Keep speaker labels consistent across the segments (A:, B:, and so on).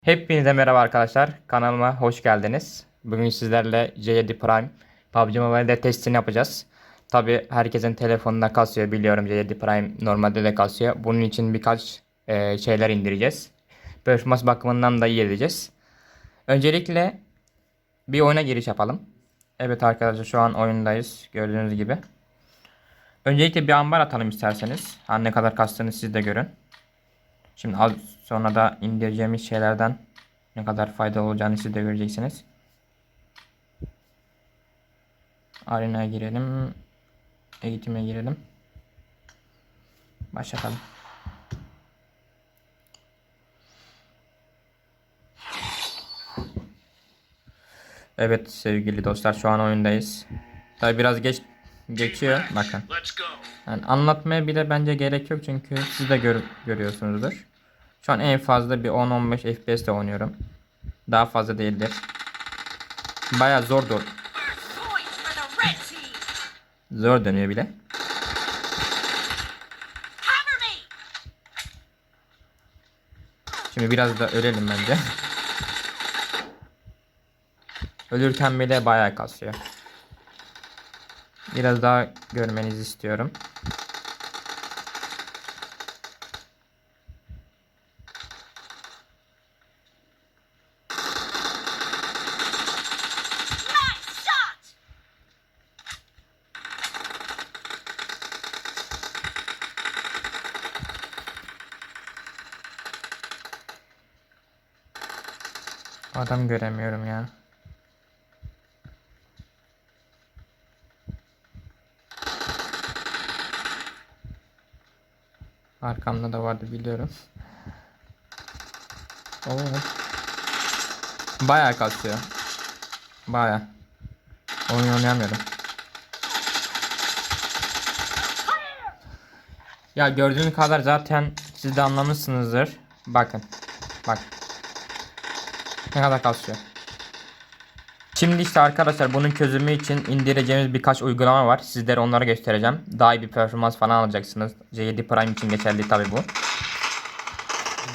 A: Hepinize merhaba arkadaşlar. Kanalıma hoş geldiniz. Bugün sizlerle J7 Prime PUBG Mobile'de testini yapacağız. Tabi herkesin telefonunda kasıyor biliyorum J7 Prime normalde de kasıyor. Bunun için birkaç e, şeyler indireceğiz. Performans bakımından da iyi edeceğiz. Öncelikle bir oyuna giriş yapalım. Evet arkadaşlar şu an oyundayız gördüğünüz gibi. Öncelikle bir ambar atalım isterseniz. Her ne kadar kastığını siz de görün. Şimdi az sonra da indireceğimiz şeylerden ne kadar faydalı olacağını siz de göreceksiniz. Arena'ya girelim. Eğitime girelim. Başlatalım. Evet sevgili dostlar şu an oyundayız. Tabi biraz geç geçiyor bakın. Yani anlatmaya bile bence gerek yok çünkü siz de gör, görüyorsunuzdur. Şu an en fazla bir 10-15 FPS ile oynuyorum. Daha fazla değildir. Baya zor dur. Zor dönüyor bile. Şimdi biraz da ölelim bence. Ölürken bile bayağı kasıyor. Biraz daha görmenizi istiyorum. Adam göremiyorum ya. Arkamda da vardı biliyorum. Oo. Bayağı kasıyor. Bayağı. Oyun oynayamıyorum. Ya gördüğünüz kadar zaten siz de anlamışsınızdır. Bakın. Bak. Ne kadar kasıyor. Şimdi işte arkadaşlar bunun çözümü için indireceğimiz birkaç uygulama var. Sizlere onları göstereceğim. Daha iyi bir performans falan alacaksınız. C7 Prime için geçerli tabi bu.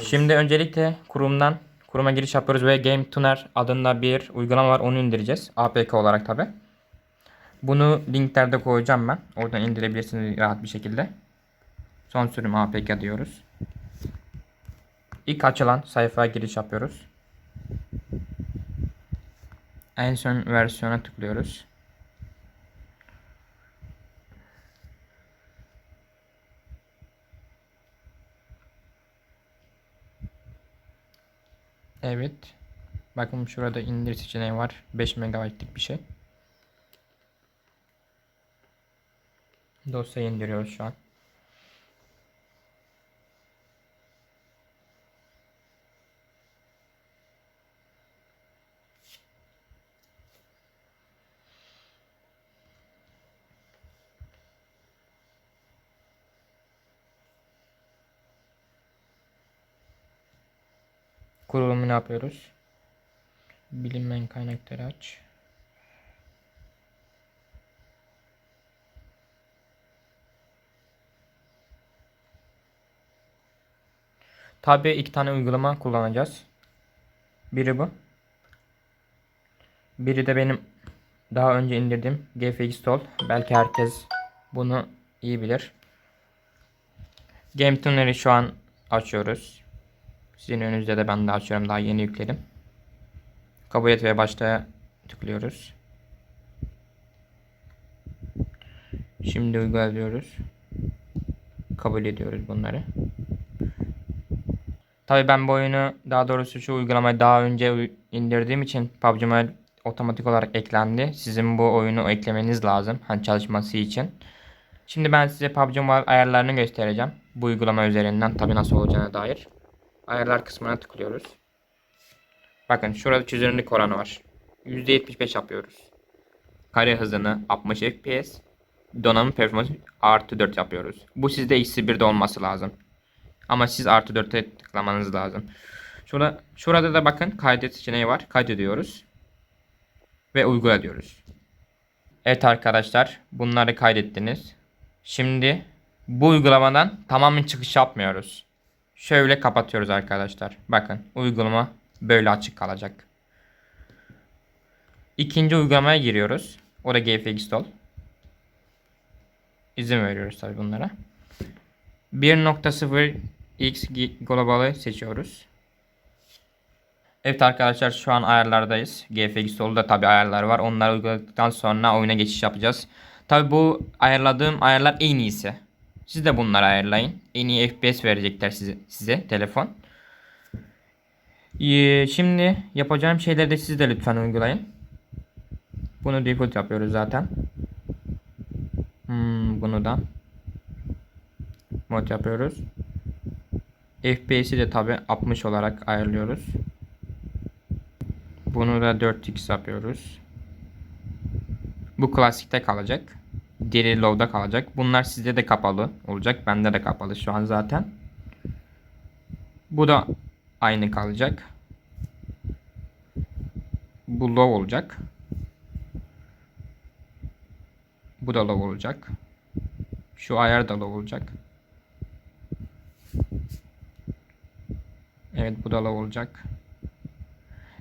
A: Şimdi öncelikle kurumdan kuruma giriş yapıyoruz ve Game Tuner adında bir uygulama var. Onu indireceğiz. APK olarak tabi. Bunu linklerde koyacağım ben. Oradan indirebilirsiniz rahat bir şekilde. Son sürüm APK diyoruz. İlk açılan sayfaya giriş yapıyoruz. En son versiyona tıklıyoruz. Evet. Bakın şurada indir seçeneği var. 5 MB'lik bir şey. Dosyayı indiriyoruz şu an. Kurulumunu yapıyoruz. Bilinmeyen kaynakları aç. Tabi iki tane uygulama kullanacağız. Biri bu. Biri de benim daha önce indirdiğim GFX Tool. Belki herkes bunu iyi bilir. Game Tuner'i şu an açıyoruz. Sizin önünüzde de ben de açıyorum. Daha yeni yükledim. Kabul et ve başlaya tıklıyoruz. Şimdi uyguluyoruz. Kabul ediyoruz bunları. Tabii ben bu oyunu daha doğrusu şu uygulamayı daha önce indirdiğim için PUBG Mobile otomatik olarak eklendi. Sizin bu oyunu eklemeniz lazım hani çalışması için. Şimdi ben size PUBG Mobile ayarlarını göstereceğim. Bu uygulama üzerinden tabii nasıl olacağına dair. Ayarlar kısmına tıklıyoruz. Bakın şurada çözünürlük oranı var. %75 yapıyoruz. Kare hızını 60 FPS. Donanım performansı artı 4 yapıyoruz. Bu sizde eksi 1'de olması lazım. Ama siz artı 4'e tıklamanız lazım. Şurada, şurada da bakın kaydet seçeneği var. Kaydediyoruz. Ve uygula diyoruz. Evet arkadaşlar bunları kaydettiniz. Şimdi bu uygulamadan tamamen çıkış yapmıyoruz. Şöyle kapatıyoruz arkadaşlar. Bakın uygulama Böyle açık kalacak. İkinci uygulamaya giriyoruz. O da GFX Doll. İzin veriyoruz tabi bunlara. 1.0 X Global'ı seçiyoruz. Evet arkadaşlar şu an ayarlardayız. GFX Doll'da tabi ayarlar var. Onları uyguladıktan sonra oyuna geçiş yapacağız. Tabi bu ayarladığım ayarlar en iyisi. Siz de bunları ayarlayın. En iyi FPS verecekler size, size telefon. Ee, şimdi yapacağım şeyleri de siz de lütfen uygulayın. Bunu default yapıyoruz zaten. Hmm, bunu da mod yapıyoruz. FPS'i de tabi 60 olarak ayarlıyoruz. Bunu da 4x yapıyoruz. Bu klasikte kalacak. Deri low'da kalacak. Bunlar sizde de kapalı olacak. Bende de kapalı şu an zaten. Bu da aynı kalacak. Bu low olacak. Bu da low olacak. Şu ayar da low olacak. Evet bu da low olacak.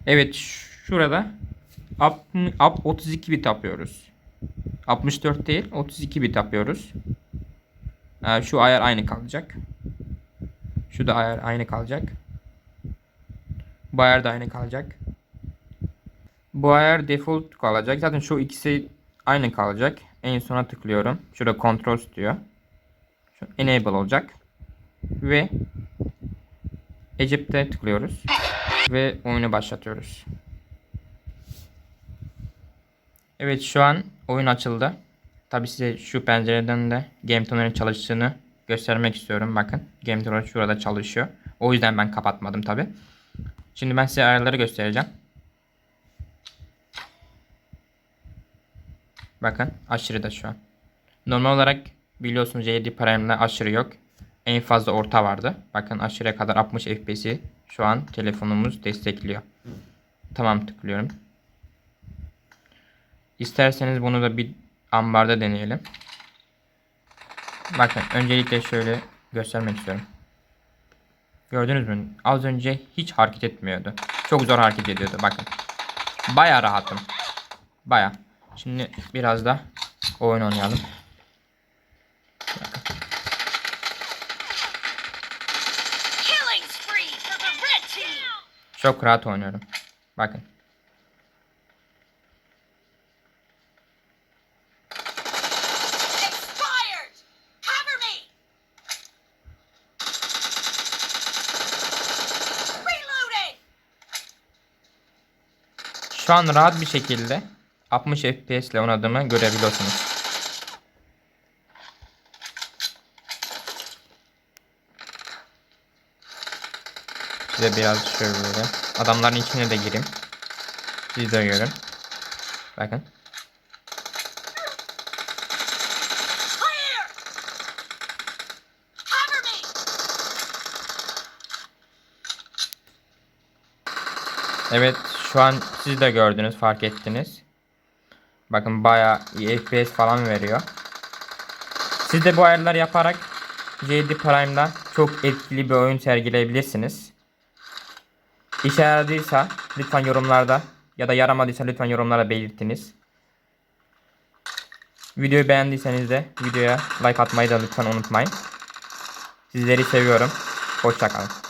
A: Evet şurada up, up 32 bit yapıyoruz. 64 değil 32 bit yapıyoruz. Şu ayar aynı kalacak. Şu da ayar aynı kalacak. Bu ayar da aynı kalacak. Bu ayar default kalacak. Zaten şu ikisi aynı kalacak. En sona tıklıyorum. Şurada kontrol diyor. Şu enable olacak. Ve Egypt'e tıklıyoruz. Ve oyunu başlatıyoruz. Evet şu an oyun açıldı. Tabi size şu pencereden de Game Toner'ın çalıştığını göstermek istiyorum. Bakın Game Toner şurada çalışıyor. O yüzden ben kapatmadım tabi. Şimdi ben size ayarları göstereceğim. Bakın aşırı da şu an. Normal olarak biliyorsunuz JD Prime'da aşırı yok. En fazla orta vardı. Bakın aşırıya kadar 60 FPS'i şu an telefonumuz destekliyor. Tamam tıklıyorum. İsterseniz bunu da bir ambarda deneyelim. Bakın öncelikle şöyle göstermek istiyorum. Gördünüz mü? Az önce hiç hareket etmiyordu. Çok zor hareket ediyordu bakın. Baya rahatım. Baya. Şimdi biraz da oyun oynayalım. Çok rahat oynuyorum. Bakın. Şu an rahat bir şekilde 60 FPS ile oynadığımı görebiliyorsunuz. Size biraz şöyle adamların içine de gireyim. Siz de görün. Bakın. Evet şu an siz de gördünüz fark ettiniz. Bakın bayağı iyi FPS falan veriyor. Siz de bu ayarlar yaparak JD Prime'da çok etkili bir oyun sergileyebilirsiniz. İşe yaradıysa lütfen yorumlarda ya da yaramadıysa lütfen yorumlara belirtiniz. Videoyu beğendiyseniz de videoya like atmayı da lütfen unutmayın. Sizleri seviyorum. Hoşçakalın.